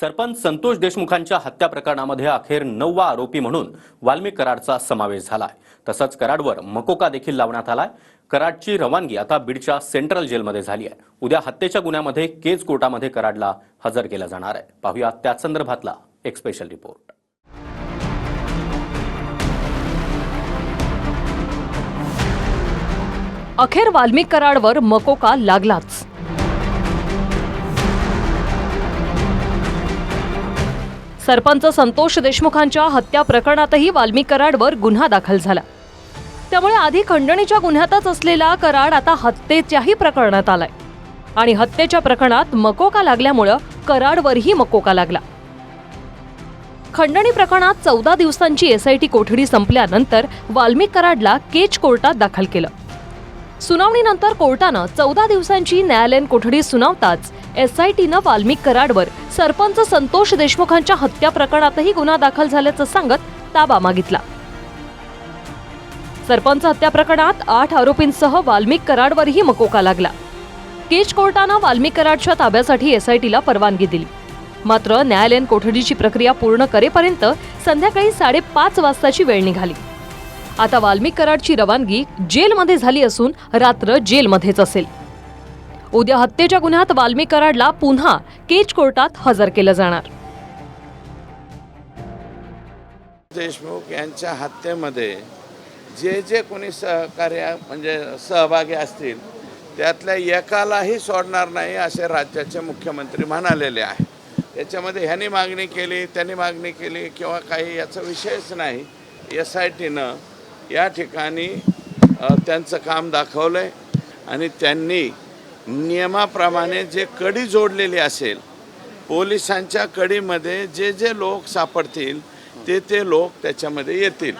सरपंच संतोष देशमुखांच्या हत्या प्रकरणामध्ये अखेर नववा आरोपी म्हणून वाल्मी कराडचा समावेश झालाय. तसंच कराडवर मकोका देखील लावण्यात आलाय. कराडची रवानगी आता बीडच्या सेंट्रल जेलमध्ये झाली आहे. उद्या हत्येच्या गुन्ह्यामध्ये केज कोर्टामध्ये कराडला हजर केला जाणार आहे. पाहूया त्याच संदर्भातला एक स्पेशल रिपोर्ट अखेर वाल्मिक कराडवर मकोका लागलाच. सरपंच संतोष देशमुखांच्या हत्या प्रकरणातही वाल्मिक कराडवर गुन्हा दाखल झाला. त्यामुळे आधी खंडणीच्या गुन्ह्यातच असलेला कराड आता हत्येच्याही प्रकरणात आलाय. आणि हत्येच्या प्रकरणात मकोका लागल्यामुळं कराडवरही मकोका लागला. खंडणी प्रकरणात चौदा दिवसांची एसआयटी कोठडी संपल्यानंतर वाल्मिक कराडला केच कोर्टात दाखल केलं. सुनावणीनंतर कोर्टानं चौदा दिवसांची न्यायालयीन कोठडी सुनावताच एसआयटीनं वाल्मिक कराडवर सरपंच संतोष देशमुखांच्या हत्या प्रकरणातही गुन्हा दाखल झाल्याचं सांगत ताबा मागितला. सरपंच हत्या प्रकरणात आठ आरोपींसह वाल्मिक कराडवरही मकोका लागला. केज कोर्टानं वाल्मिक कराडच्या ताब्यासाठी एसआयटीला परवानगी दिली. मात्र न्यायालयीन कोठडीची प्रक्रिया पूर्ण करेपर्यंत संध्याकाळी साडेपाच वाजताची वेळ निघाली. आता वाल्मिक कराडची रवानगी जेलमध्ये झाली असून रात्र जेलमध्येच असेल. उद्या हत्येच्या गुन्ह्यात वाल्मिक कराडला पुन्हा केज कोर्टात हजर केलं जाणार. देशमुख यांच्या हत्येमध्ये जे जे कोणी सहकार्य म्हणजे सहभागी असतील त्यातल्या एकालाही सोडणार नाही असे राज्याचे मुख्यमंत्री म्हणालेले आहे. याच्यामध्ये ह्यांनी मागणी केली त्यांनी मागणी केली किंवा काही याचा विषयच नाही एस आय टीनं या ठिकाणी त्यांचं काम दाखवलं आहे आणि त्यांनी नियमाप्रमाणे जे कडी जोडलेली असेल पोलिसांच्या कडीमध्ये जे जे लोक सापडतील ते ते लोक त्याच्यामध्ये येतील.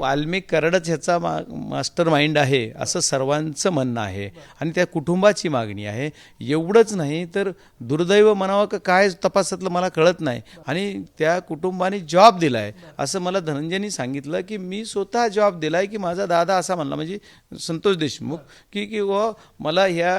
वाल्मिक करडच ह्याचा मा मास्टर माइंड आहे असं सर्वांचं म्हणणं आहे. आणि त्या कुटुंबाची मागणी आहे. एवढंच नाही तर दुर्दैव म्हणावं का काय तपासातलं मला कळत नाही. आणि त्या कुटुंबाने जॉब दिला आहे असं मला धनंजयनी सांगितलं की मी स्वतः जॉब दिला आहे की माझा दादा असा म्हणला म्हणजे संतोष देशमुख की की व मला ह्या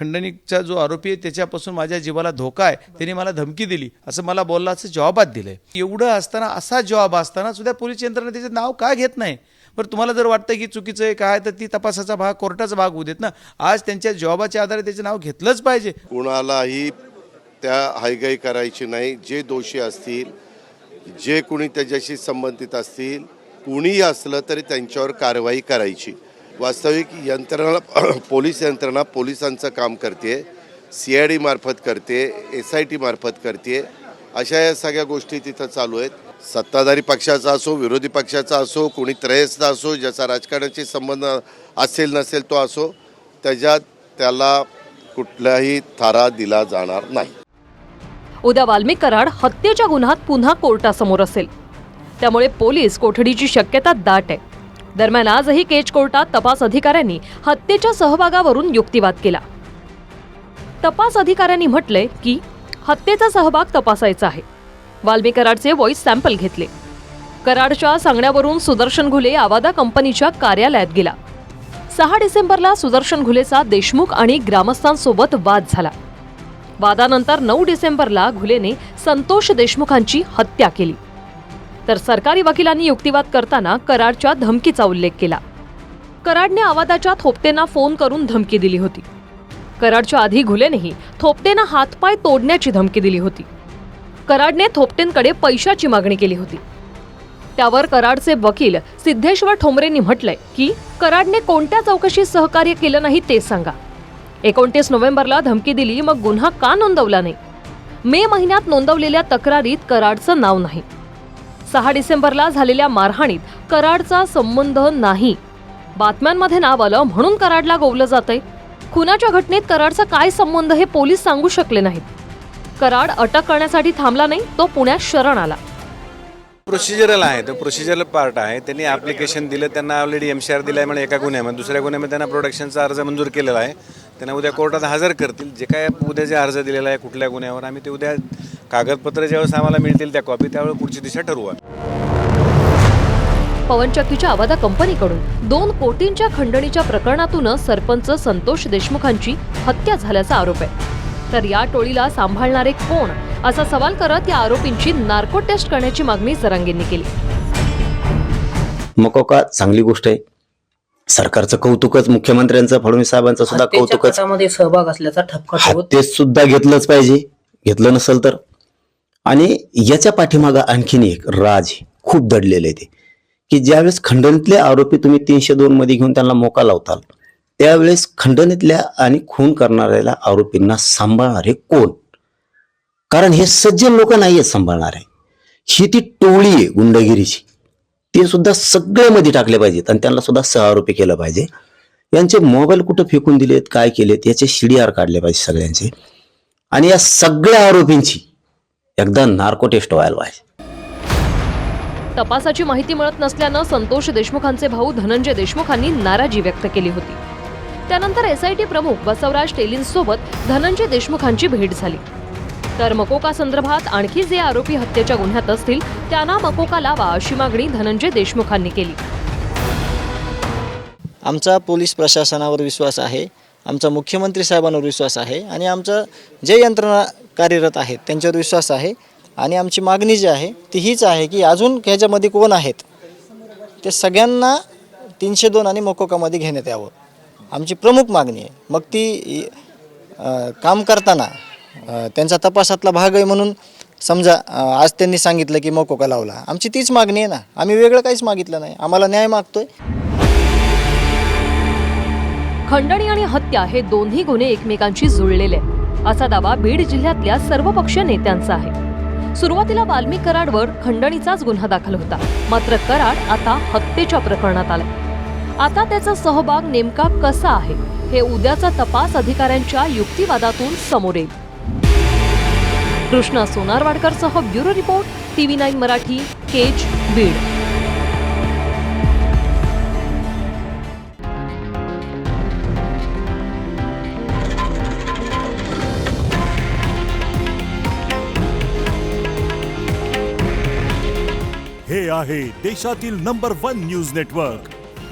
खंडणीचा जो आरोपी आहे त्याच्यापासून माझ्या जीवाला धोका आहे. त्याने मला धमकी दिली. असं मला बोलला असं जॉबात दिलंय. एवढं असताना असा जॉब असताना सुद्धा पोलीस यंत्रणा त्याचं नाव का घेत नाही. बरं तुम्हाला जर वाटतं की चुकीचं आहे काय तर ती तपासाचा भाग कोर्टाचा भाग होऊ देत ना. आज त्यांच्या जॉबाच्या आधारे त्याचं नाव घेतलंच पाहिजे. कुणालाही त्या हायगाई करायची नाही. जे दोषी असतील जे कुणी त्याच्याशी संबंधित असतील कुणीही असलं तरी त्यांच्यावर कारवाई करायची. वास्तविक यंत्रणा पोलीस यंत्रणा पोलिसांचं काम करते सी आय डी मार्फत करते एस आय टी मार्फत करते. अशा या सगळ्या गोष्टी तिथं चालू आहेत. सत्ताधारी पक्षाचा असो विरोधी पक्षाचा असो कुणी त्रयस्थ असो ज्याचा राजकारणाशी संबंध असेल नसेल तो असो त्याच्यात त्याला कुठलाही थारा दिला जाणार नाही. उद्या वाल्मिक कराड हत्येच्या गुन्ह्यात पुन्हा कोर्टासमोर असेल. त्यामुळे पोलीस कोठडीची शक्यता दाट आहे. दरम्यान आजही केज कोर्टात तपास अधिकाऱ्यांनी हत्येच्या सहभागावरून युक्तिवाद केला. तपास अधिकाऱ्यांनी म्हटले की हत्येचा सहभाग तपासायचा आहे. वाल्मी कराडचे व्हॉइस सॅम्पल घेतले. कराडच्या सांगण्यावरून सुदर्शन घुले आवादा कंपनीच्या कार्यालयात गेला. सहा डिसेंबरला सुदर्शन घुलेचा देशमुख आणि ग्रामस्थांसोबत वाद झाला. वादानंतर नऊ डिसेंबरला घुलेने संतोष देशमुखांची हत्या केली. तर सरकारी वकिलांनी युक्तिवाद करताना कराडच्या धमकीचा उल्लेख केला. कराडने आवादाच्या थोपटेंना फोन करून धमकी दिली होती. कराडच्या आधी घुलेनेही थोपटेंना हातपाय तोडण्याची धमकी दिली होती. कराडने थोपटेंकडे पैशाची मागणी केली होती. त्यावर कराडचे वकील सिद्धेश्वर ठोंबरेंनी म्हटलंय की कराडने कोणत्या चौकशीत सहकार्य केलं नाही ते सांगा. एकोणतीस नोव्हेंबरला धमकी दिली मग गुन्हा का नोंदवला नाही? मे महिन्यात नोंदवलेल्या तक्रारीत कराडचं नाव नाही. सहा डिसेंबरला झालेल्या मारहाणीत कराडचा संबंध नाही. बातम्यांमध्ये नाव आलं म्हणून कराडला गोवलं जातंय. खुनाच्या घटनेत कराडचा काय संबंध हे पोलीस सांगू शकले नाहीत. कराड अटक करण्यासाठी थांबला नाही तो पुण्यात शरण आला. प्रोसिजरल आहे तो प्रोसिजरल पार्ट आहे. त्यांनी ॲप्लिकेशन दिलं त्यांना ऑलरेडी एम सी आर दिला आहे म्हणजे एका गुन्ह्यामध्ये. दुसऱ्या गुन्ह्यामध्ये त्यांना प्रोडक्शनचा अर्ज मंजूर केलेला आहे. त्यांना उद्या कोर्टात हजर करतील. जे काय उद्या जे अर्ज दिलेला आहे कुठल्या गुन्ह्यावर आम्ही ते उद्या कागदपत्र ज्यावेळेस आम्हाला मिळतील त्या कॉपी त्यावेळेस पुढची दिशा ठरवू पवनचक्कीच्या आवादा कंपनीकडून. दोन कोटींच्या खंडणीच्या प्रकरणातूनच सरपंच संतोष देशमुखांची हत्या झाल्याचा आरोप आहे. तर या टोळीला सांभाळणारे कोण? असा सवाल करत या आरोपींची नार्को टेस्ट करण्याची मागणी जरांगेंनी केली. मकोका चांगली गोष्ट आहे. सरकारचं कौतुकच मुख्यमंत्र्यांचं फडणवीस साहेबांचं सुद्धा कौतुकच. सहभाग असल्याचा ठपका ठेवत हत्येत सुद्धा घेतलंच पाहिजे. घेतलं नसेल तर. आणि याच्या पाठीमागं आणखीन एक राज. खूप दडलेले ते. की ज्यावेळेस खंडणीतले आरोपी तुम्ही तीनशे दोन मध्ये घेऊन त्यांना मोका लावताल त्यावेळेस खंडणीतल्या आणि खून करणाऱ्याला आरोपींना सांभाळणारे कोण? कारण हे सज्जन लोक नाही आहेत सांभाळणारे. ही ती टोळी आहे गुंडगिरीची. ते सुद्धा सगळे मध्ये टाकले पाहिजेत आणि त्यांना सुद्धा सहआरोपी केलं पाहिजे. यांचे मोबाईल कुठं फेकून दिलेत काय केलेत याचे शिडीआर काढले पाहिजे सगळ्यांचे. आणि या सगळ्या आरोपींची एकदा नार्को टेस्ट व्हायला पाहिजे. तपासाची माहिती मिळत नसल्यानं संतोष देशमुखांचे भाऊ धनंजय देशमुखांनी नाराजी व्यक्त केली होती. त्यानंतर एसआयटी प्रमुख बसवराज टेलींसोबत धनंजय देशमुखांची भेट झाली. तर मकोका संदर्भात आणखी जे आरोपी हत्येच्या गुन्ह्यात असतील त्यांना मकोका लावा अशी मागणी धनंजय देशमुखांनी केली. आमचा पोलीस प्रशासनावर विश्वास आहे आमचा मुख्यमंत्री साहेबांवर विश्वास आहे आणि आमचं जे यंत्रणा कार्यरत आहेत त्यांच्यावर विश्वास आहे आणि आमची मागणी जी आहे ती हीच आहे की अजून ह्याच्यामध्ये कोण आहेत ते सगळ्यांना तीनशे दोन आणि मकोकामध्ये घेण्यात यावं. आमची प्रमुख मागणी आहे. मग ती काम करताना त्यांचा तपासातला भाग आहे म्हणून समजा आज त्यांनी सांगितलं की मकोका लावला. आमची तीच मागणी आहे ना. आम्ही वेगळं काहीच मागितलं नाही. आम्हाला न्याय मागतोय. खंडणी आणि हत्या हे दोन्ही गुन्हे एकमेकांशी जुळलेले आहेत. असा दावा बीड जिल्ह्यातल्या सर्वपक्षीय नेत्यांचा आहे. सुरुवातीला वाल्मिक कराडवर खंडणीचाच गुन्हा दाखल होता. मात्र कराड आता हत्येच्या प्रकरणात आलाय. आता त्याचा सहभाग नेमका कसा आहे हे उद्याचा तपास अधिकाऱ्यांच्या युक्तिवादातून समोर येईल. Krishna सोनारवाडकरसह bureau report TV nine Marathi Kej Beed. हे आहे देशातील नंबर वन न्यूज नेटवर्क